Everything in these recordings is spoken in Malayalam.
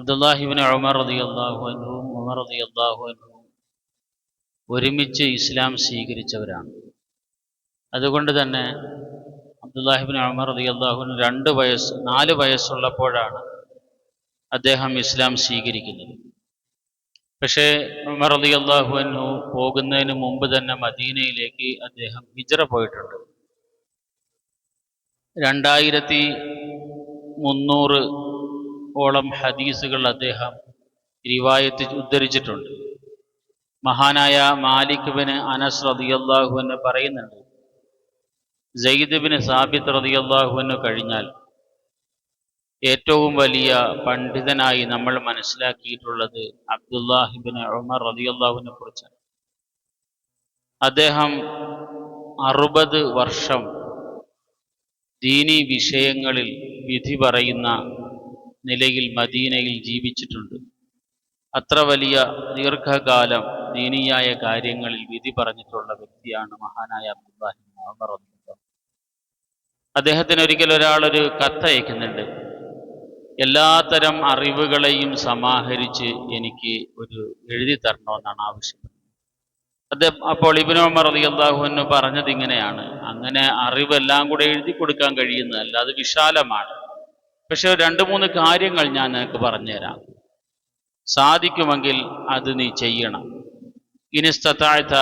അബ്ദുല്ലാഹിബിൻ ഉമർ ഉമർ ഒരുമിച്ച് ഇസ്ലാം സ്വീകരിച്ചവരാണ്. അതുകൊണ്ട് തന്നെ അബ്ദുല്ലാഹിബിൻ ഉമർ റതി അള്ളാഹുവിന് രണ്ട് വയസ്സ് നാല് വയസ്സുള്ളപ്പോഴാണ് അദ്ദേഹം ഇസ്ലാം സ്വീകരിക്കുന്നത്. പക്ഷേ ഉമർ അലി അള്ളാഹു അൻഹു പോകുന്നതിന് മുമ്പ് തന്നെ മദീനയിലേക്ക് അദ്ദേഹം ഹിജറ പോയിട്ടുണ്ട്. രണ്ടായിരത്തി മുന്നൂറ് ഓളം ഹദീസുകൾ അദ്ദേഹം റിവായത്ത് ഉദ്ധരിച്ചിട്ടുണ്ട്. മഹാനായ മാലിക് ബിന് അനസ് റതിയല്ലാഹു എന്ന് പറയുന്നുണ്ട് ജയ്ദ് ബിന് സാബിത്ത് റതിയല്ലാഹു കഴിഞ്ഞാൽ ഏറ്റവും വലിയ പണ്ഡിതനായി നമ്മൾ മനസ്സിലാക്കിയിട്ടുള്ളത് അബ്ദുല്ലാഹിബിന് ഉമർ റതിയല്ലാഹുവിനെ കുറിച്ചാണ്. അദ്ദേഹം അറുപത് വർഷം ദീനി വിഷയങ്ങളിൽ വിധി പറയുന്ന നിലയിൽ മദീനയിൽ ജീവിച്ചിട്ടുണ്ട്. അത്ര വലിയ ദീർഘകാലം ദീനിയായ കാര്യങ്ങളിൽ വിധി പറഞ്ഞിട്ടുള്ള വ്യക്തിയാണ് മഹാനായ അബ്ദുല്ലാഹി അദ്ദേഹത്തിന് ഒരിക്കൽ ഒരാളൊരു കത്തയക്കുന്നുണ്ട് എല്ലാത്തരം അറിവുകളെയും സമാഹരിച്ച് എനിക്ക് ഒരു എഴുതി തരണമെന്നാണ് ആവശ്യം അദ്ദേഹം അപ്പോൾ ഇബിനോമർ റളിയല്ലാഹു പറഞ്ഞത് ഇങ്ങനെയാണ്. അങ്ങനെ അറിവെല്ലാം കൂടെ എഴുതി കൊടുക്കാൻ കഴിയുന്നതല്ല അത് വിശാലമാണ്. പക്ഷെ രണ്ട് മൂന്ന് കാര്യങ്ങൾ ഞാൻ നിനക്ക് പറഞ്ഞുതരാം. സാധിക്കുമെങ്കിൽ അത് നീ ചെയ്യണം. ഇനിസ്തത്താഴ്ത്ത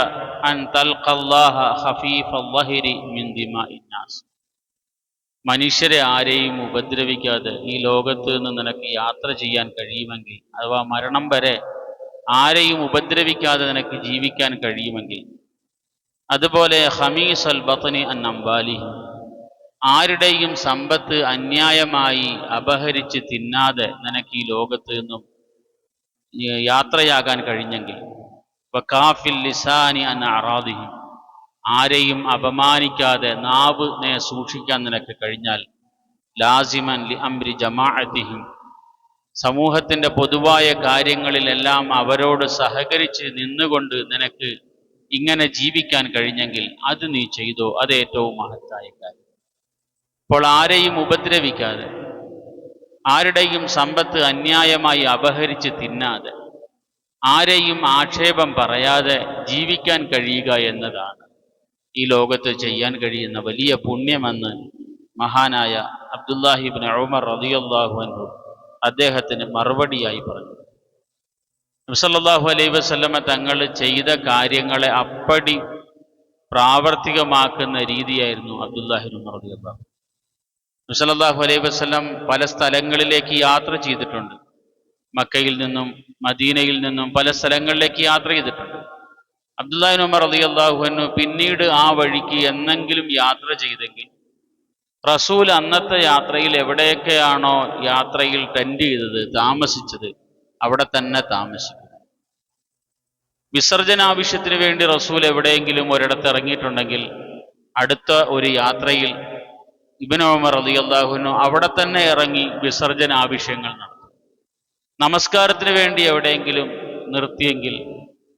അൻ തൽഖല്ലാഹ ഖഫീഫ വഹിരി മിൻ ഇന്നാസ് മനുഷ്യരെ ആരെയും ഉപദ്രവിക്കാതെ ഈ ലോകത്ത് നിന്ന് നിനക്ക് യാത്ര ചെയ്യാൻ കഴിയുമെങ്കിൽ അഥവാ മരണം വരെ ആരെയും ഉപദ്രവിക്കാതെ നിനക്ക് ജീവിക്കാൻ കഴിയുമെങ്കിൽ അതുപോലെ ഹമീസ് അൽ ബത്തനി അൻ അംബാലി ആരുടെയും സമ്പത്ത് അന്യായമായി അപഹരിച്ച് തിന്നാതെ നിനക്ക് ഈ ലോകത്ത് നിന്നും യാത്രയാകാൻ കഴിഞ്ഞെങ്കിൽ. വക്കാഫിൽ ലിസാനി അൻ അറാദിഹി. ആരെയും അപമാനിക്കാതെ നാവിനെ സൂക്ഷിക്കാൻ നിനക്ക് കഴിഞ്ഞാൽ ലാസിമൻ ലി അംരി ജമാഅത്തിഹിം. സമൂഹത്തിന്റെ പൊതുവായ കാര്യങ്ങളിലെല്ലാം അവരോട് സഹകരിച്ച് നിന്നുകൊണ്ട് നിനക്ക് ഇങ്ങനെ ജീവിക്കാൻ കഴിഞ്ഞെങ്കിൽ അത് നീ ചെയ്തോ? അത് ഏറ്റവും മഹത്തായ കാര്യം. അപ്പോൾ ആരെയും ഉപദ്രവിക്കാതെ ആരുടെയും സമ്പത്ത് അന്യായമായി അപഹരിച്ച് തിന്നാതെ ആരെയും ആക്ഷേപം പറയാതെ ജീവിക്കാൻ കഴിയുക എന്നതാണ് ഈ ലോകത്ത് ചെയ്യാൻ കഴിയുന്ന വലിയ പുണ്യമെന്ന് മഹാനായ അബ്ദുല്ലാഹിബിൻ ഉമർ റതിയല്ലാഹു അൻഹു അദ്ദേഹത്തിന് മറുപടിയായി പറഞ്ഞു. നബ്സല്ലാഹു അലൈ വസല്ലമ തങ്ങൾ ചെയ്ത കാര്യങ്ങളെ അപ്പടി പ്രാവർത്തികമാക്കുന്ന രീതിയായിരുന്നു അബ്ദുല്ലാഹിബിൻ റതിയല്ലാഹു നബ്സല്ലാഹു അലൈഹി വസ്ലം പല സ്ഥലങ്ങളിലേക്ക് യാത്ര ചെയ്തിട്ടുണ്ട്. മക്കയിൽ നിന്നും മദീനയിൽ നിന്നും പല സ്ഥലങ്ങളിലേക്ക് യാത്ര ചെയ്തിട്ടുണ്ട്. അബ്ദുല്ലാഹിൻ ഉമർ അലി അള്ളാഹുവിനു പിന്നീട് ആ വഴിക്ക് എന്നെങ്കിലും യാത്ര ചെയ്തെങ്കിൽ റസൂൽ അന്നത്തെ യാത്രയിൽ എവിടെയൊക്കെയാണോ യാത്രയിൽ ടെൻഡ് ചെയ്തത് താമസിച്ചത് അവിടെ തന്നെ താമസിക്കും. വിസർജന ആവശ്യത്തിന് വേണ്ടി റസൂൽ എവിടെയെങ്കിലും ഒരിടത്ത് ഇറങ്ങിയിട്ടുണ്ടെങ്കിൽ അടുത്ത ഒരു യാത്രയിൽ ഇബിൻ ഉമർ അലി അള്ളാഹുനു അവിടെ തന്നെ ഇറങ്ങി വിസർജന ആവശ്യങ്ങൾ നടത്തും. നമസ്കാരത്തിന് വേണ്ടി എവിടെയെങ്കിലും നിർത്തിയെങ്കിൽ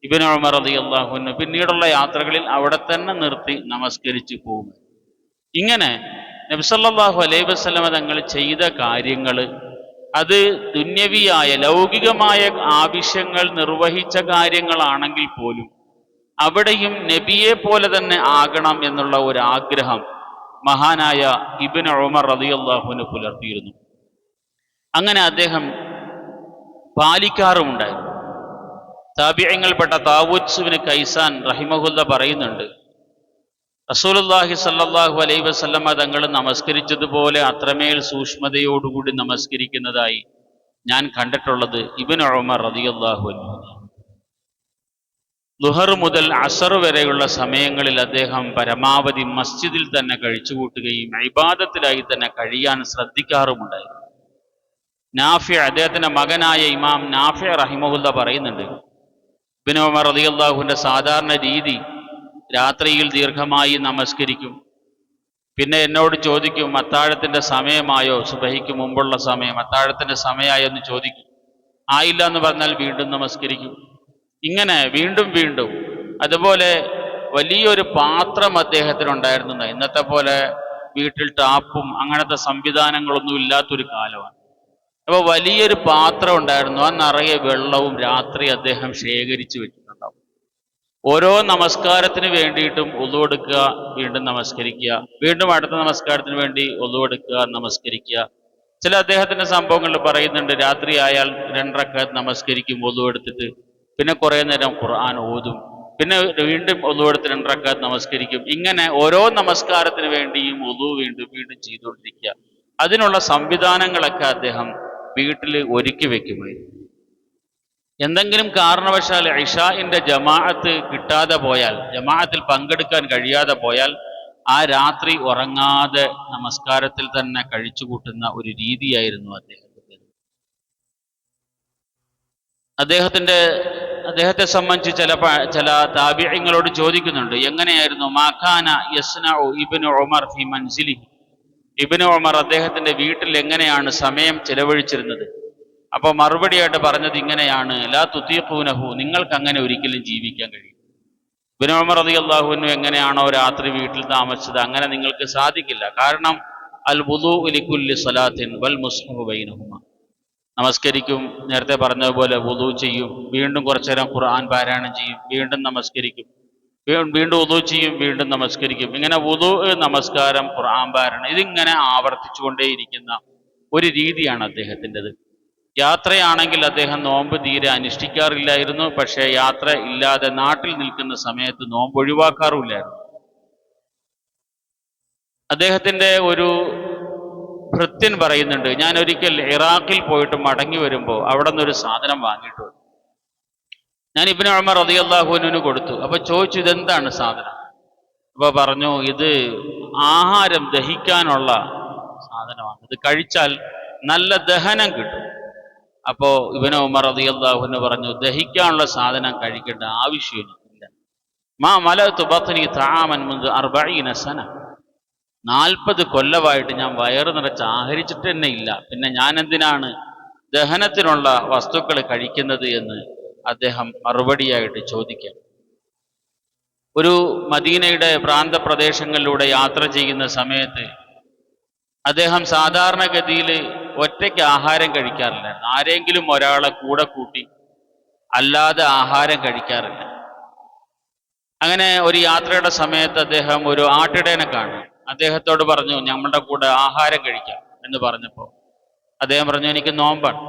ഇബിൻ ഉമർ അലി അള്ളാഹുനു പിന്നീടുള്ള യാത്രകളിൽ അവിടെ തന്നെ നിർത്തി നമസ്കരിച്ചു പോകും. ഇങ്ങനെ നബ്സല്ലാഹു അലൈഹി വസ്ലമ തങ്ങൾ ചെയ്ത കാര്യങ്ങൾ അത് ദുന്യവിയായ ലൗകികമായ ആവശ്യങ്ങൾ നിർവഹിച്ച കാര്യങ്ങളാണെങ്കിൽ പോലും അവിടെയും നബിയെ പോലെ തന്നെ ആകണം എന്നുള്ള ഒരു ആഗ്രഹം മഹാനായ ഇബിൻ ഉമർ റതിയല്ലാഹുവിനെ പുലർത്തിയിരുന്നു. അങ്ങനെ അദ്ദേഹം പാലിക്കാറുമുണ്ടായിരുന്നു താബിയങ്ങൾപ്പെട്ട താവൂത്സുവിന് കൈസാൻ റഹിമഹുല്ല പറയുന്നുണ്ട് റസൂലുല്ലാഹി സല്ലാഹു അലൈ വസ്ലമ തങ്ങൾ നമസ്കരിച്ചതുപോലെ അത്രമേൽ സൂക്ഷ്മതയോടുകൂടി നമസ്കരിക്കുന്നതായി ഞാൻ കണ്ടിട്ടുള്ളത് ഇബിൻ ഉമർ റതിയല്ലാഹു ലുഹർ മുതൽ അസർ വരെയുള്ള സമയങ്ങളിൽ അദ്ദേഹം പരമാവധി മസ്ജിദിൽ തന്നെ കഴിച്ചുകൂട്ടുകയും ഇബാദത്തിലായി തന്നെ കഴിയാൻ ശ്രദ്ധിക്കാറുമുണ്ടായിരുന്നു. നാഫിയ അദ്ദേഹത്തിന്റെ മകനായ ഇമാം നാഫിയ റഹിമഹുല്ല പറയുന്നുണ്ട് ഇബിൻ ഉമർ റതിയല്ലാഹുവിന്റെ സാധാരണ രീതി രാത്രിയിൽ ദീർഘമായി നമസ്കരിക്കും പിന്നെ എന്നോട് ചോദിക്കും അത്താഴത്തിന്റെ സമയമായോ? സുബഹിക്ക് മുമ്പുള്ള സമയം അത്താഴത്തിന്റെ സമയമായോ എന്ന് ചോദിക്കും. ആയില്ല എന്ന് പറഞ്ഞാൽ വീണ്ടും നമസ്കരിക്കും. ഇങ്ങനെ വീണ്ടും വീണ്ടും. അതുപോലെ വലിയൊരു പാത്രം അദ്ദേഹത്തിന് അദ്ദേഹത്തിനുണ്ടായിരുന്നു ഇന്നത്തെ പോലെ വീട്ടിൽ ടാപ്പും അങ്ങനത്തെ സംവിധാനങ്ങളൊന്നും ഇല്ലാത്തൊരു കാലമാണ്. അപ്പോൾ വലിയൊരു പാത്രം ഉണ്ടായിരുന്നു. ആ നിറയെ വെള്ളവും രാത്രി അദ്ദേഹം ശേഖരിച്ചു വെച്ചിട്ടുണ്ടാവും. ഓരോ നമസ്കാരത്തിന് വേണ്ടിയിട്ടും ഒതുവെടുക്കുക വീണ്ടും നമസ്കരിക്കുക വീണ്ടും അടുത്ത നമസ്കാരത്തിന് വേണ്ടി ഒതുവെടുക്കുക നമസ്കരിക്കുക. ചില അദ്ദേഹത്തിന്റെ സംഭവങ്ങളിൽ പറയുന്നുണ്ട് രാത്രി ആയാൽ രണ്ടരക്ക നമസ്കരിക്കും ഒതുവെടുത്തിട്ട് പിന്നെ കുറേ നേരം ഖുർആൻ ഓതും. പിന്നെ വീണ്ടും ഒതുവെടുത്ത് രണ്ടരക്ക നമസ്കരിക്കും. ഇങ്ങനെ ഓരോ നമസ്കാരത്തിന് വേണ്ടിയും ഒതു വീണ്ടും വീണ്ടും ചെയ്തുകൊണ്ടിരിക്കുക. അതിനുള്ള സംവിധാനങ്ങളൊക്കെ അദ്ദേഹം വീട്ടിൽ ഒരുക്കി വെക്കുമായിരുന്നു എന്തെങ്കിലും കാരണവശാൽ ഇഷാഇന്റെ ജമാഅത്ത് കിട്ടാതെ പോയാൽ ജമാഅത്തിൽ പങ്കെടുക്കാൻ കഴിയാതെ പോയാൽ ആ രാത്രി ഉറങ്ങാതെ നമസ്കാരത്തിൽ തന്നെ കഴിച്ചു കൂട്ടുന്ന ഒരു രീതിയായിരുന്നു അദ്ദേഹത്തിന്റെ അദ്ദേഹത്തിന്റെ അദ്ദേഹത്തെ സംബന്ധിച്ച് ചില ചില താബിയങ്ങളോട് ചോദിക്കുന്നുണ്ട്. എങ്ങനെയായിരുന്നു? മാഖാന യസ്ന ഇബിന് ഒമർ ഫി മൻസിലി. ഇബിന് ഒമർ അദ്ദേഹത്തിന്റെ വീട്ടിൽ എങ്ങനെയാണ് സമയം ചെലവഴിച്ചിരുന്നത്? അപ്പോൾ മറുപടിയായിട്ട് പറഞ്ഞത് ഇങ്ങനെയാണ്. ലാ തുത്തീഖൂനഹു നിങ്ങൾക്ക് അങ്ങനെ ഒരിക്കലും ജീവിക്കാൻ കഴിയും. ഇബിന് ഒമർ അതി അള്ളാഹുവിനു എങ്ങനെയാണോ രാത്രി വീട്ടിൽ താമസിച്ചത്? അങ്ങനെ നിങ്ങൾക്ക് സാധിക്കില്ല. കാരണം അൽ വുദു ലിക്കുല്ലി സലാത്തിൻ വൽ മുസ്ഹു നമസ്കരിക്കും. നേരത്തെ പറഞ്ഞതുപോലെ വുതു ചെയ്യും. വീണ്ടും കുറച്ചു നേരം ഖുർആൻ പാരായണം ചെയ്യും. വീണ്ടും നമസ്കരിക്കും. വീണ്ടും വുദു ചെയ്യും. വീണ്ടും നമസ്കരിക്കും. ഇങ്ങനെ വുദു നമസ്കാരം ഖുർആൻ പാരായണം ഇതിങ്ങനെ ആവർത്തിച്ചുകൊണ്ടേയിരിക്കുന്ന ഒരു രീതിയാണ് അദ്ദേഹത്തിന്റെത്. യാത്രയാണെങ്കിൽ അദ്ദേഹം നോമ്പ് തീരെ അനുഷ്ഠിക്കാറില്ലായിരുന്നു. പക്ഷേ യാത്ര ഇല്ലാതെ നാട്ടിൽ നിൽക്കുന്ന സമയത്ത് നോമ്പ് ഒഴിവാക്കാറുമില്ലായിരുന്നു അദ്ദേഹത്തിന്റെ ഒരു ഭൃത്യൻ പറയുന്നുണ്ട് ഞാൻ ഒരിക്കൽ ഇറാഖിൽ പോയിട്ട് മടങ്ങി വരുമ്പോൾ അവിടെ നിന്നൊരു സാധനം വാങ്ങിയിട്ട്. വന്നു ഞാൻ ഇബിന് ഉമർ റളിയല്ലാഹുവിനു കൊടുത്തു. അപ്പൊ ചോദിച്ചു ഇതെന്താണ് സാധനം? അപ്പൊ പറഞ്ഞു ഇത് ആഹാരം ദഹിക്കാനുള്ള സാധനമാണ്. ഇത് കഴിച്ചാൽ നല്ല ദഹനം കിട്ടും. അപ്പോ ഇബിന് ഉമർ റളിയല്ലാഹുവിന് പറഞ്ഞു ദഹിക്കാനുള്ള സാധനം കഴിക്കേണ്ട ആവശ്യമില്ല. മാ മല തുബത്തിനി താമൻ മുൻപ് അർബീന സന. നാൽപ്പത് കൊല്ലമായിട്ട് ഞാൻ വയറ് നിറച്ച് ആഹരിച്ചിട്ട് തന്നെ ഇല്ല. പിന്നെ ഞാൻ എന്തിനാണ് ദഹനത്തിനുള്ള വസ്തുക്കൾ കഴിക്കുന്നത് എന്ന് അദ്ദേഹം മറുപടിയായിട്ട് ചോദിക്കാം. ഒരു മദീനയുടെ പ്രാന്തപ്രദേശങ്ങളിലൂടെ യാത്ര ചെയ്യുന്ന സമയത്ത് അദ്ദേഹം സാധാരണഗതിയിൽ ഒറ്റയ്ക്ക് ആഹാരം കഴിക്കാറില്ല ആരെങ്കിലും ഒരാളെ കൂടെ കൂട്ടി അല്ലാതെ ആഹാരം കഴിക്കാറില്ല. അങ്ങനെ ഒരു യാത്രയുടെ സമയത്ത് അദ്ദേഹം ഒരു ആട്ടിടേനെ കാണും. അദ്ദേഹത്തോട് പറഞ്ഞു ഞങ്ങളുടെ കൂടെ ആഹാരം കഴിക്കാം എന്ന് പറഞ്ഞപ്പോൾ അദ്ദേഹം പറഞ്ഞു എനിക്ക് നോമ്പാണ്.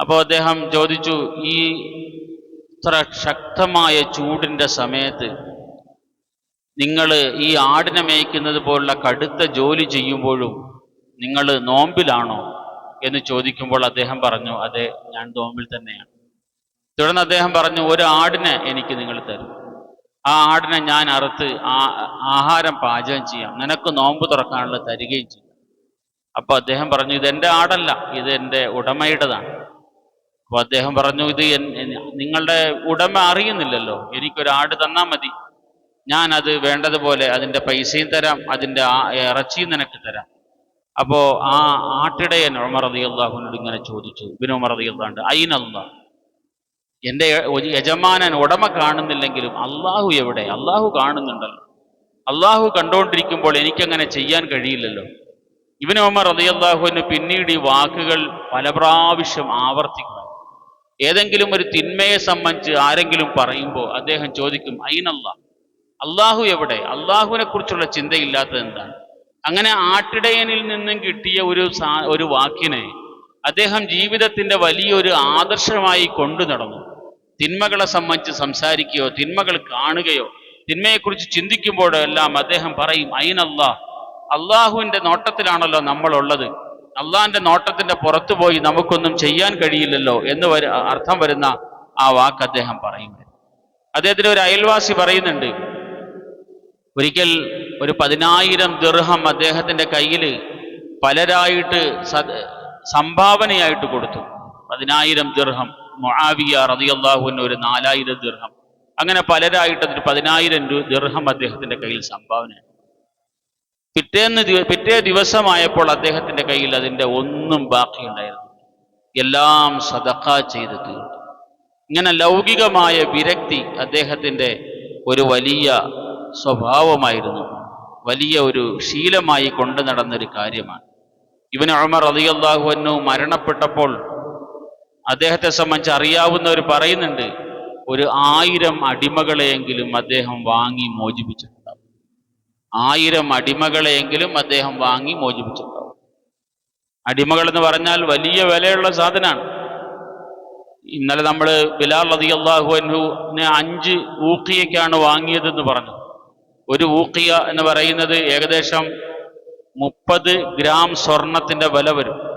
അപ്പോൾ അദ്ദേഹം ചോദിച്ചു ഈ ഇത്ര ശക്തമായ ചൂടിന്റെ സമയത്ത് നിങ്ങൾ ഈ ആടിനെ മേയ്ക്കുന്നത് പോലുള്ള കടുത്ത ജോലി ചെയ്യുമ്പോഴും നിങ്ങൾ നോമ്പിലാണോ? എന്ന് ചോദിക്കുമ്പോൾ അദ്ദേഹം പറഞ്ഞു അതെ ഞാൻ നോമ്പിൽ തന്നെയാണ്. തുടർന്ന് അദ്ദേഹം പറഞ്ഞു ഒരു ആടിനെ എനിക്ക് നിങ്ങൾ തരും. ആ ആടിനെ ഞാൻ അറുത്ത് ആഹാരം പാചകം ചെയ്യാം. നിനക്ക് നോമ്പ് തുറക്കാനുള്ള തരികയും ചെയ്യാം. അപ്പോൾ അദ്ദേഹം പറഞ്ഞു ഇത് എന്റെ ആടല്ല ഇത് എന്റെ ഉടമയുടേതാണ്. അപ്പോൾ അദ്ദേഹം പറഞ്ഞു ഇത് നിങ്ങളുടെ ഉടമ അറിയുന്നില്ലല്ലോ എനിക്കൊരു ആട് തന്നാൽ മതി. ഞാൻ അത് വേണ്ടതുപോലെ അതിന്റെ പൈസയും തരാം അതിന്റെ ഇറച്ചിയും നിനക്ക് തരാം. അപ്പോൾ ആ ആട്ടിടയൻ ഉമർ റളിയല്ലാഹുവിനോട് ഇങ്ങനെ ചോദിച്ചു ഇബിൻ ഉമർ റളിയല്ലാഹുണ്ട് അയിനല്ല ഒരു യജമാനൻ ഉടമ കാണുന്നില്ലെങ്കിലും അള്ളാഹു എവിടെ? അള്ളാഹു കാണുന്നുണ്ടല്ലോ. അള്ളാഹു കണ്ടുകൊണ്ടിരിക്കുമ്പോൾ എനിക്കങ്ങനെ ചെയ്യാൻ കഴിയില്ലല്ലോ. ഇബിൻ ഉമർ റളിയല്ലാഹുവിന് പിന്നീട് ഈ വാക്കുകൾ പല പ്രാവശ്യം ആവർത്തിക്കും ഏതെങ്കിലും ഒരു തിന്മയെ സംബന്ധിച്ച് ആരെങ്കിലും പറയുമ്പോൾ അദ്ദേഹം ചോദിക്കും അയിനല്ല അള്ളാഹു എവിടെ? അള്ളാഹുവിനെ കുറിച്ചുള്ള ചിന്തയില്ലാത്തത് എന്താണ്? അങ്ങനെ ആട്ടിടയനിൽ നിന്നും കിട്ടിയ ഒരു ഒരു വാക്കിനെ അദ്ദേഹം ജീവിതത്തിന്റെ വലിയൊരു ആദർശമായി കൊണ്ടു നടന്നു. തിന്മകളെ സംബന്ധിച്ച് സംസാരിക്കുകയോ തിന്മകൾ കാണുകയോ തിന്മയെക്കുറിച്ച് ചിന്തിക്കുമ്പോഴോ എല്ലാം അദ്ദേഹം പറയും അയിനല്ല അള്ളാഹുവിന്റെ നോട്ടത്തിലാണല്ലോ നമ്മളുള്ളത്. അള്ളാഹിന്റെ നോട്ടത്തിന്റെ പുറത്തു പോയി നമുക്കൊന്നും ചെയ്യാൻ കഴിയില്ലല്ലോ എന്ന് അർത്ഥം വരുന്ന ആ വാക്ക് അദ്ദേഹം പറയും അദ്ദേഹത്തിന് ഒരു അയൽവാസി പറയുന്നുണ്ട്. ഒരിക്കൽ ഒരു പതിനായിരം ദീർഹം അദ്ദേഹത്തിന്റെ കയ്യിൽ പലരായിട്ട് സംഭാവനയായിട്ട് കൊടുത്തു. പതിനായിരം ദീർഘം മൊആവിയ റതിയല്ലാഹുവിന് ഒരു നാലായിരം ദീർഘം അങ്ങനെ പലരായിട്ട് അതിന് പതിനായിരം ദീർഘം അദ്ദേഹത്തിന്റെ കയ്യിൽ സംഭാവന. പിറ്റേന്ന് പിറ്റേ ദിവസമായപ്പോൾ അദ്ദേഹത്തിന്റെ കയ്യിൽ അതിന്റെ ഒന്നും ബാക്കിയുണ്ടായിരുന്നു എല്ലാം സദക്ക ചെയ്ത് തീർത്തു. ഇങ്ങനെ ലൗകികമായ വിരക്തി അദ്ദേഹത്തിന്റെ ഒരു വലിയ സ്വഭാവമായിരുന്നു. വലിയ ഒരു ശീലമായി കൊണ്ടു നടന്നൊരു കാര്യമാണ്. ഇവന് ഉമർ റളിയല്ലാഹു അൻഹു മരണപ്പെട്ടപ്പോൾ അദ്ദേഹത്തെ സംബന്ധിച്ച് അറിയാവുന്നവർ പറയുന്നുണ്ട് ഒരു ആയിരം അടിമകളെയെങ്കിലും അദ്ദേഹം വാങ്ങി മോചിപ്പിച്ചിട്ടുണ്ടാവും. ആയിരം അടിമകളെയെങ്കിലും അദ്ദേഹം വാങ്ങി മോചിപ്പിച്ചിട്ടുണ്ടാവും. അടിമകൾ എന്ന് പറഞ്ഞാൽ വലിയ വിലയുള്ള സാധനമാണ് ഇന്നലെ നമ്മൾ ബിലാൽ അതി അള്ളാഹു അൻഹുവിനെ അഞ്ച് ഊക്കിയക്കാണ് വാങ്ങിയതെന്ന് പറഞ്ഞു. ഒരു ഊക്കിയ എന്ന് പറയുന്നത് ഏകദേശം മുപ്പത് ഗ്രാം സ്വർണത്തിന്റെ വില വരും.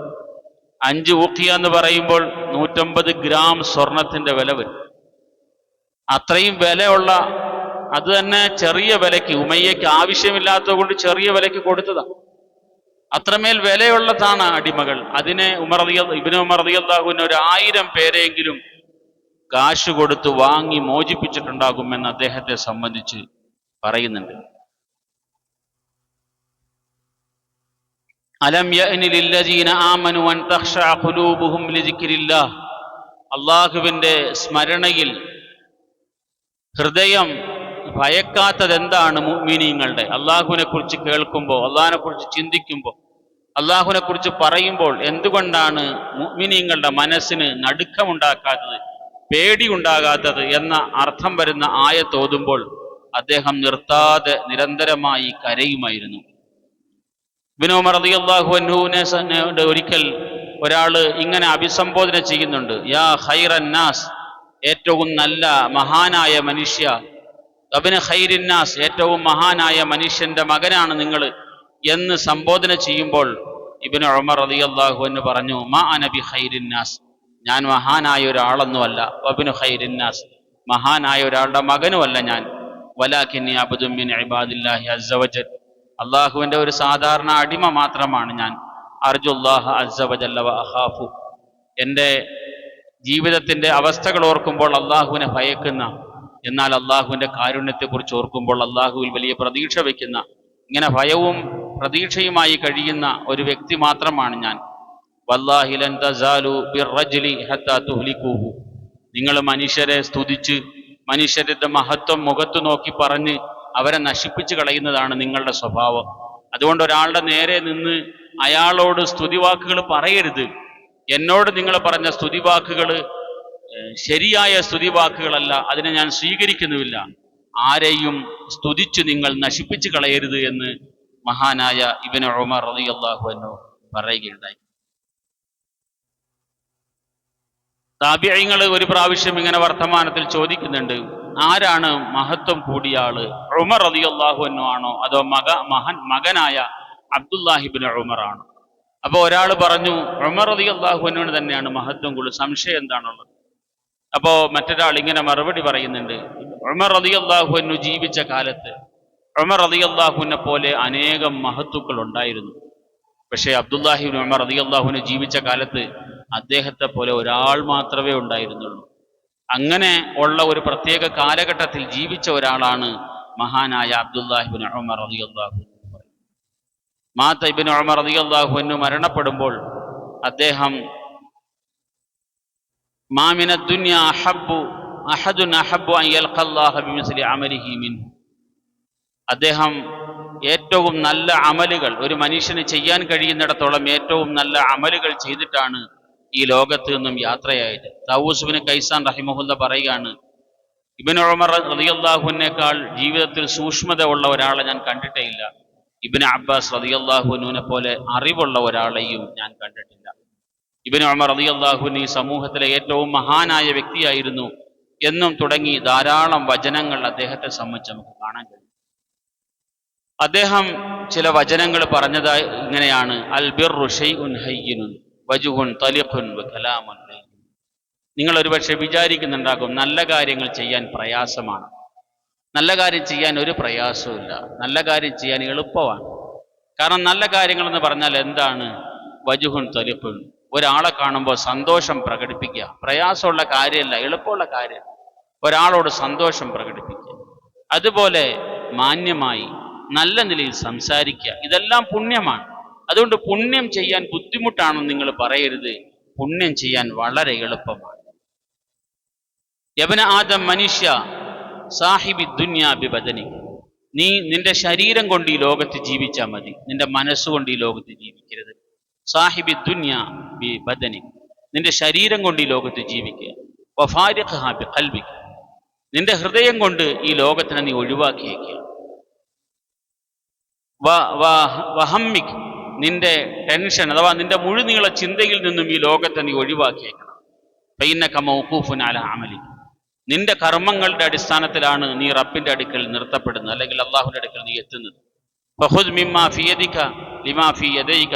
അഞ്ച് ഊക്കിയ എന്ന് പറയുമ്പോൾ നൂറ്റമ്പത് ഗ്രാം സ്വർണത്തിന്റെ വില വരും. അത്രയും വിലയുള്ള അത് തന്നെ ചെറിയ വിലയ്ക്ക് ഉമയ്യയ്ക്ക് ആവശ്യമില്ലാത്തത് കൊണ്ട് ചെറിയ വിലയ്ക്ക് കൊടുത്തതാണ് അത്രമേൽ വിലയുള്ളതാണ് അടിമകൾ. അതിനെ ഉമർ ഇബിന് ഉമർ ഒരു ആയിരം പേരെയെങ്കിലും കാശ് കൊടുത്ത് വാങ്ങി മോചിപ്പിച്ചിട്ടുണ്ടാകുമെന്ന് അദ്ദേഹത്തെ സംബന്ധിച്ച് പറയുന്നുണ്ട്. അലം യഅ്നി ലില്ലദീന ആമനു അൻ തഖ്ശഅ ഖുലൂബുഹും ലിദിക്രില്ലാഹ് അല്ലാഹുവിന്റെ സ്മരണയിൽ ഹൃദയം ഭയക്കാത്തത് എന്താണ് മുഅ്മിനീങ്ങളുടെ? അള്ളാഹുവിനെ കുറിച്ച് കേൾക്കുമ്പോൾ അള്ളാഹിനെ കുറിച്ച് ചിന്തിക്കുമ്പോൾ അള്ളാഹുവിനെ കുറിച്ച് പറയുമ്പോൾ എന്തുകൊണ്ടാണ് മുഅ്മിനീങ്ങളുടെ മനസ്സിന് നടുക്കമുണ്ടാക്കാത്തത് പേടി ഉണ്ടാകാത്തത് എന്ന അർത്ഥം വരുന്ന ആയത്തോതുമ്പോൾ അദ്ദേഹം നിർത്താതെ നിരന്തരമായി കരയുമായിരുന്നു. ബിനോമർ സ- ഒരിക്കൽ ഒരാൾ ഇങ്ങനെ അഭിസംബോധന ചെയ്യുന്നുണ്ട്. യാ ഖൈറൻ നാസ് ഏറ്റവും നല്ല മഹാനായ മനുഷ്യ. അബിന് ഖൈരിന്നാസ് ഏറ്റവും മഹാനായ മനുഷ്യന്റെ മകനാണ് നിങ്ങൾ എന്ന് സംബോധന ചെയ്യുമ്പോൾ ഇബിന് ഉമർ അള്ളാഹു എന്ന് പറഞ്ഞു മാ അനബി ഖൈരിന്നാസ് ഞാൻ മഹാനായ ഒരാളൊന്നുമല്ല അബിന് ഖൈരിന്നാസ് മഹാനായ ഒരാളുടെ മകനുമല്ല ഞാൻ. വലാഖിനി അബുദുമിൻ ഇബാദില്ലാഹി അസ്സവജൽ അള്ളാഹുവിന്റെ ഒരു സാധാരണ അടിമ മാത്രമാണ് ഞാൻ. അർജുല്ലാഹ അസവജല്ലവ അഹാഫു എന്റെ ജീവിതത്തിന്റെ അവസ്ഥകൾ ഓർക്കുമ്പോൾ അള്ളാഹുവിനെ ഭയക്കുന്ന എന്നാൽ അള്ളാഹുവിന്റെ കാരുണ്യത്തെക്കുറിച്ച് ഓർക്കുമ്പോൾ അള്ളാഹുവിൽ വലിയ പ്രതീക്ഷ വയ്ക്കുന്ന ഇങ്ങനെ ഭയവും പ്രതീക്ഷയുമായി കഴിയുന്ന ഒരു വ്യക്തി മാത്രമാണ് ഞാൻ. നിങ്ങൾ മനുഷ്യരെ സ്തുതിച്ച് മനുഷ്യരുടെ മഹത്വം മുഖത്തു നോക്കി പറഞ്ഞ് അവരെ നശിപ്പിച്ചു കളയുന്നതാണ് നിങ്ങളുടെ സ്വഭാവം. അതുകൊണ്ട് ഒരാളുടെ നേരെ നിന്ന് അയാളോട് സ്തുതിവാക്കുകൾ പറയരുത്. എന്നോട് നിങ്ങൾ പറഞ്ഞ സ്തുതിവാക്കുകൾ ശരിയായ സ്തുതിവാക്കുകളല്ല അതിനെ ഞാൻ സ്വീകരിക്കുന്നുമില്ല. ആരെയും സ്തുതിച്ച് നിങ്ങൾ നശിപ്പിച്ചു കളയരുത് എന്ന് മഹാനായ ഇബിന് ഉമർ അള്ളാഹു എന്നോ പറയുകയുണ്ടായി. താപ്യങ്ങൾ ഒരു പ്രാവശ്യം ഇങ്ങനെ വർത്തമാനത്തിൽ ചോദിക്കുന്നുണ്ട്. ആരാണ് മഹത്വം കൂടിയ ആൾ? ഉമർ റളിയല്ലാഹു അൻഹു ആണോ? അതോ മക മഹൻ മകനായ അബ്ദുല്ലാഹിബിൻ ഉമർ ആണോ? അപ്പൊ ഒരാൾ പറഞ്ഞു ഉമർ റളിയല്ലാഹു എന്നുവിന് തന്നെയാണ് മഹത്വം കൂടുതൽ. സംശയം എന്താണുള്ളത്? അപ്പോൾ മറ്റൊരാൾ ഇങ്ങനെ മറുപടി പറയുന്നുണ്ട്. ഉമർ റളിയല്ലാഹു എന്നു ജീവിച്ച കാലത്ത് ഉമർ റളിയല്ലാഹുവിനെ പോലെ അനേകം മഹത്തുക്കൾ ഉണ്ടായിരുന്നു. പക്ഷേ അബ്ദുല്ലാഹിബിൻ ഉമർ റളിയല്ലാഹുവിന് ജീവിച്ച കാലത്ത് അദ്ദേഹത്തെ പോലെ ഒരാൾ മാത്രമേ ഉണ്ടായിരുന്നുള്ളൂ. അങ്ങനെ ഉള്ള ഒരു പ്രത്യേക കാലഘട്ടത്തിൽ ജീവിച്ച ഒരാളാണ് മഹാനായ അബ്ദുല്ലാഹിബിൻ ഉമർ റളിയല്ലാഹു അൻഹു മാത്ത ഉമർ റളിയല്ലാഹു അൻഹു മരണപ്പെടുമ്പോൾ അദ്ദേഹം മാമിന ദുന്യ അഹബു അഹദുൻ അഹബു അദ്ദേഹം ഏറ്റവും നല്ല അമലുകൾ ഒരു മനുഷ്യന് ചെയ്യാൻ കഴിയുന്നിടത്തോളം ഏറ്റവും നല്ല അമലുകൾ ചെയ്തിട്ടാണ് ഈ ലോകത്ത് നിന്നും യാത്രയായത്. തൗസുബിന് കൈസാൻ റഹിമഹുല്ല പറയുകയാണ് ഇബിൻ ഉമർ റതിയല്ലാഹുവിനേക്കാൾ ജീവിതത്തിൽ സൂക്ഷ്മത ഉള്ള ഒരാളെ ഞാൻ കണ്ടിട്ടേ ഇല്ല ഇബിൻ അബ്ബാസ് റതിയല്ലാഹുനുവിനെ പോലെ അറിവുള്ള ഒരാളെയും ഞാൻ കണ്ടിട്ടില്ല. ഇബിൻ ഉമർ റളിയല്ലാഹുവിന് ഈ സമൂഹത്തിലെ ഏറ്റവും മഹാനായ വ്യക്തിയായിരുന്നു എന്നും തുടങ്ങി ധാരാളം വചനങ്ങൾ അദ്ദേഹത്തെ സംബന്ധിച്ച് നമുക്ക് കാണാൻ കഴിയും. അദ്ദേഹം ചില വചനങ്ങൾ പറഞ്ഞതായി ഇങ്ങനെയാണ് അൽ ബിർറു ഉൻ ഹയ്യിനുൻ. വജുഹുൻ തലിഖുൻ കലാമുൻ നിങ്ങൾ ഒരുപക്ഷെ വിചാരിക്കുന്നുണ്ടാകും നല്ല കാര്യങ്ങൾ ചെയ്യാൻ പ്രയാസമാണ്. നല്ല കാര്യം ചെയ്യാൻ ഒരു പ്രയാസവുമില്ല നല്ല കാര്യം ചെയ്യാൻ എളുപ്പമാണ്. കാരണം നല്ല കാര്യങ്ങൾ എന്ന് പറഞ്ഞാൽ എന്താണ്? വജുഹുൻ തലിഖുൻ. ഒരാളെ കാണുമ്പോൾ സന്തോഷം പ്രകടിപ്പിക്കുക. പ്രയാസമുള്ള കാര്യമല്ല എളുപ്പമുള്ള കാര്യം. ഒരാളോട് സന്തോഷം പ്രകടിപ്പിക്കുക. അതുപോലെ മാന്യമായി നല്ല നിലയിൽ സംസാരിക്കുക. ഇതെല്ലാം പുണ്യമാണ്. അതുകൊണ്ട് പുണ്യം ചെയ്യാൻ ബുദ്ധിമുട്ടാണെന്ന് നിങ്ങൾ പറയരുത്. പുണ്യം ചെയ്യാൻ വളരെ എളുപ്പമാണ്. യവന ആദം മനുഷ്യ സാഹിബി ദുന്യാ ബിബദനി. നീ നിന്റെ ശരീരം കൊണ്ട് ഈ ലോകത്ത് ജീവിച്ചാൽ മതി. നിന്റെ മനസ്സുകൊണ്ട് ഈ ലോകത്ത് ജീവിക്കരുത്. സാഹിബി ദുന്യ ബി ബദനി നിന്റെ ശരീരം കൊണ്ട് ഈ ലോകത്ത് ജീവിക്കുക. വഫാരിഖ് നിന്റെ ഹൃദയം കൊണ്ട് ഈ ലോകത്തിനെ നീ ഒഴിവാക്കിയേക്കുക. നിന്റെ ടെൻഷൻ അഥവാ നിന്റെ മുഴുനീള ചിന്തയിൽ നിന്നും ഈ ലോകത്തെ നീ ഒഴിവാക്കിയേക്കണം. അമലി. നിന്റെ കർമ്മങ്ങളുടെ അടിസ്ഥാനത്തിലാണ് നീ റബ്ബിന്റെ അടുക്കൽ നിർത്തപ്പെടുന്നത് അല്ലെങ്കിൽ അള്ളാഹുവിന്റെ അടുക്കൽ നീ എത്തുന്നത്. മിമ്മ ഫിയദിക ലിമാ ഫിയദൈക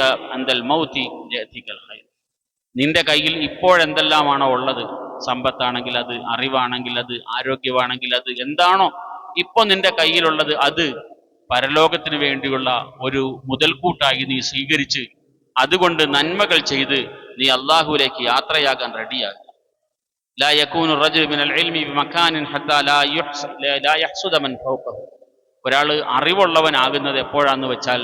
നിന്റെ കയ്യിൽ ഇപ്പോഴെന്തെല്ലാമാണോ ഉള്ളത്? സമ്പത്താണെങ്കിൽ അത് അറിവാണെങ്കിൽ അത് ആരോഗ്യമാണെങ്കിൽ അത് എന്താണോ ഇപ്പൊ നിന്റെ കയ്യിലുള്ളത് അത്. പരലോകത്തിന് വേണ്ടിയുള്ള ഒരു മുതൽക്കൂട്ടായി നീ സ്വീകരിച്ച് അതുകൊണ്ട് നന്മകൾ ചെയ്ത് നീ അള്ളാഹുവിലേക്ക് യാത്രയാകാൻ റെഡിയാകുക لا يكون الرجل من العلم بمكان حتى لا يحس- لا يحسد من فوقه ഒരാൾ അറിവുള്ളവനാകുന്നത് എപ്പോഴാന്ന് വെച്ചാൽ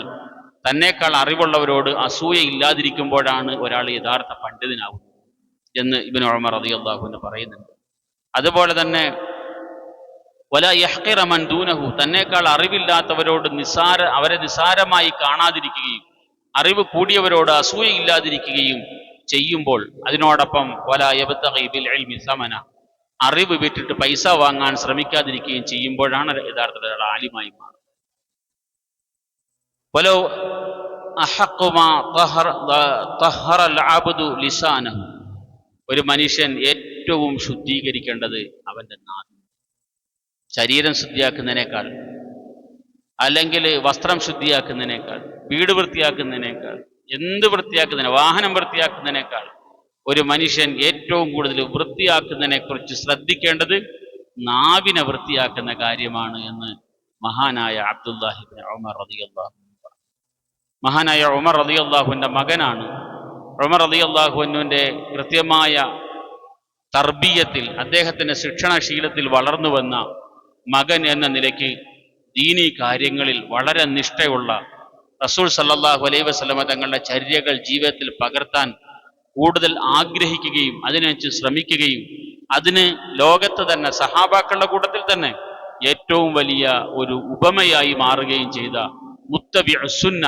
തന്നേക്കാൾ അറിവുള്ളവരോട് അസൂയ ഇല്ലാതിരിക്കുമ്പോഴാണ് ഒരാൾ യഥാർത്ഥ പണ്ഡിതനാകുന്നത് എന്ന് ഇബിൻ ഉമർ റളിയല്ലാഹു അൻഹു പറയുന്നുണ്ട് അതുപോലെ തന്നെ വല യഹ്കിറമൻ ദൂനഹു. തന്നേക്കാൾ അറിവില്ലാത്തവരോട് നിസാര അവരെ നിസാരമായി കാണാതിരിക്കുകയും അറിവ് കൂടിയവരോട് അസൂയ ഇല്ലാതിരിക്കുകയും ചെയ്യുമ്പോൾ അതിനോടൊപ്പം വല യബ്തഗി ബിൽ ഇൽമി സമന. അറിവ് വിട്ടിട്ട് പൈസ വാങ്ങാൻ ശ്രമിക്കാതിരിക്കുകയും ചെയ്യുമ്പോഴാണ് യഥാർത്ഥത്തിൽ ഒരാൾ ആലിമായി മാറുന്നത്. വലോ ഒരു മനുഷ്യൻ ഏറ്റവും ശുദ്ധീകരിക്കേണ്ടത് അവന്റെ നാവ് ശരീരം ശുദ്ധിയാക്കുന്നതിനേക്കാൾ അല്ലെങ്കിൽ വസ്ത്രം ശുദ്ധിയാക്കുന്നതിനേക്കാൾ വീട് വൃത്തിയാക്കുന്നതിനേക്കാൾ എന്ത് വൃത്തിയാക്കുന്നതിന് വാഹനം വൃത്തിയാക്കുന്നതിനേക്കാൾ ഒരു മനുഷ്യൻ ഏറ്റവും കൂടുതൽ വൃത്തിയാക്കുന്നതിനെക്കുറിച്ച് ശ്രദ്ധിക്കേണ്ടത് നാവിനെ വൃത്തിയാക്കുന്ന കാര്യമാണ് എന്ന് മഹാനായ അബ്ദുല്ലാഹിബിൻ ഉമർ റതി അള്ളാഹു മഹാനായ ഉമർ അള്ളാഹുവിന്റെ മകനാണ്. ഉമർ റളിയല്ലാഹുവിന്റെ കൃത്യമായ തർബീയത്തിൽ അദ്ദേഹത്തിന്റെ ശിക്ഷണശീലത്തിൽ വളർന്നു വന്ന മകൻ എന്ന നിലയ്ക്ക് ദീനി കാര്യങ്ങളിൽ വളരെ നിഷ്ഠയുള്ള റസൂൽ സല്ലാഹു അലൈ വസ്ലമ തങ്ങളുടെ ചര്യകൾ ജീവിതത്തിൽ പകർത്താൻ കൂടുതൽ ആഗ്രഹിക്കുകയും അതിനനുസരിച്ച് ശ്രമിക്കുകയും അതിന് ലോകത്ത് തന്നെ സഹാബാക്കളുടെ കൂട്ടത്തിൽ തന്നെ ഏറ്റവും വലിയ ഒരു ഉപമയായി മാറുകയും ചെയ്ത മുത്തബി സുന്ന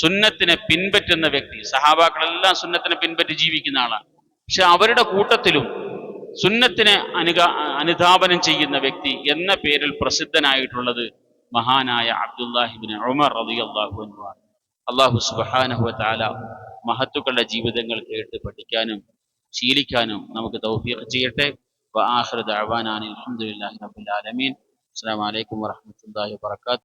സുന്നത്തിനെ പിൻപറ്റുന്ന വ്യക്തി. സഹാബാക്കളെല്ലാം സുന്നത്തിനെ പിൻപറ്റി ജീവിക്കുന്ന ആളാണ്. പക്ഷെ അവരുടെ കൂട്ടത്തിലും സുന്നത്തിനെ അനുഗ അനുധാപനം ചെയ്യുന്ന വ്യക്തി എന്ന പേരിൽ പ്രസിദ്ധനായിട്ടുള്ളത് മഹാനായ അബ്ദുല്ലാഹിബിൻ ഉമർ റളിയല്ലാഹു അള്ളാഹു ആണ്. അള്ളാഹു സുബ്ഹാനഹു താല മഹത്തുക്കളുടെ ജീവിതങ്ങൾ കേട്ട് പഠിക്കാനും ശീലിക്കാനും നമുക്ക് തൗഫീഖ് ചെയ്യട്ടെ. ആലമീൻ. അസ്സലാമു അലൈക്കും വറഹ്മത്തുള്ളാഹി വബറകാതുഹു